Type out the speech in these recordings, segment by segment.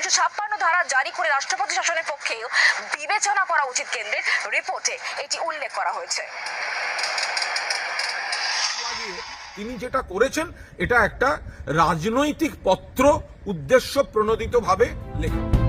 তিনশো ছাপ্পান্ন ধারা জারি করে রাষ্ট্রপতি শাসনের পক্ষেও বিবেচনা করা উচিত কেন্দ্রের রিপোর্টে এটি উল্লেখ করা হয়েছে। তিনি যেটা করেছেন, এটা একটা রাজনৈতিক পত্র উদ্দেশ্য প্রণোদিত ভাবে লেখা।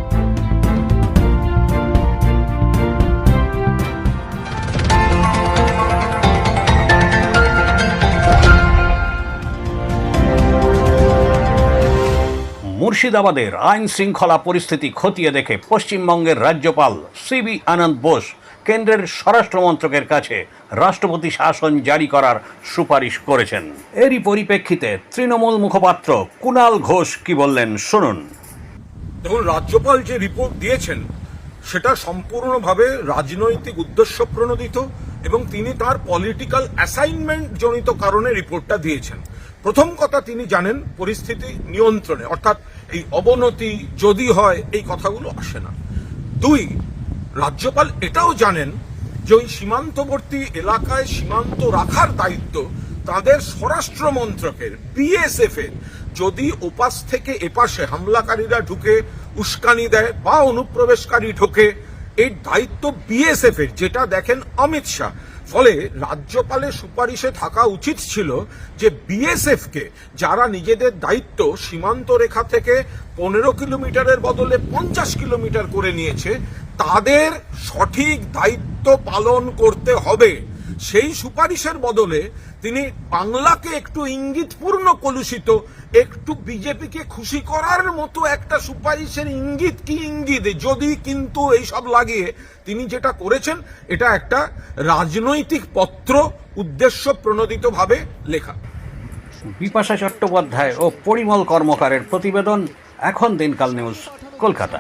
মুর্শিদাবাদের আইন শৃঙ্খলা পরিস্থিতি খতিয়ে দেখে পশ্চিমবঙ্গের রাজ্যপাল সিবি আনন্দ বোস কেন্দ্রের স্বরাষ্ট্র মন্ত্রকের কাছে রাষ্ট্রপতি শাসন জারি করার সুপারিশ করেছেন। এরই পরিপ্রেক্ষিতে তৃণমূল মুখপাত্র কুণাল ঘোষ কি বললেন শুনুন। দেখুন, রাজ্যপাল যে রিপোর্ট দিয়েছেন, সেটা সম্পূর্ণভাবে রাজনৈতিক উদ্দেশ্য প্রণোদিত এবং তিনি তার পলিটিক্যাল অ্যাসাইনমেন্ট জনিত কারণে রিপোর্টটা দিয়েছেন। প্রথম কথা তিনি জানেন পরিস্থিতি নিয়ন্ত্রণে, অর্থাৎ এই অবনতি যদি হয়, এই কথাগুলো আসে না। দুই, রাজ্যপাল এটাও জানেন যে ওই সীমান্তবর্তী এলাকায় সীমান্ত রাখার দায়িত্ব তাদের স্বরাষ্ট্র মন্ত্রকের বিএসএফ এর যদি ওপাশ থেকে এপাশে হামলাকারীরা ঢুকে উস্কানি দেয় বা অনুপ্রবেশকারী ঢোকে এর দায়িত্ব বিএসএফ এর, যেটা দেখেন অমিত শাহ। ফলে রাজ্যপালের সুপারিশে থাকা উচিত ছিল যে বিএসএফ কে, যারা নিজেদের দায়িত্ব সীমান্ত রেখা থেকে পনেরো কিলোমিটারের বদলে পঞ্চাশ কিলোমিটার করে নিয়েছে, তাদের সঠিক দায়িত্ব পালন করতে হবে। সেই সুপারিশের বদলে তিনি বাংলাকে একটু ইঙ্গিতপূর্ণ কলুষিত, একটু বিজেপিকে খুশি করার মতো একটা সুপারিশের ইঙ্গিত কি ইঙ্গিত? যদি কিন্তু এইসব লাগিয়ে তিনি যেটা করেছেন, এটা একটা রাজনৈতিক পত্র উদ্দেশ্য প্রণোদিতভাবে লেখা। বিপাশা চট্টোপাধ্যায় ও পরিমল কর্মকারের প্রতিবেদন এখন দিনকাল নিউজ কলকাতা।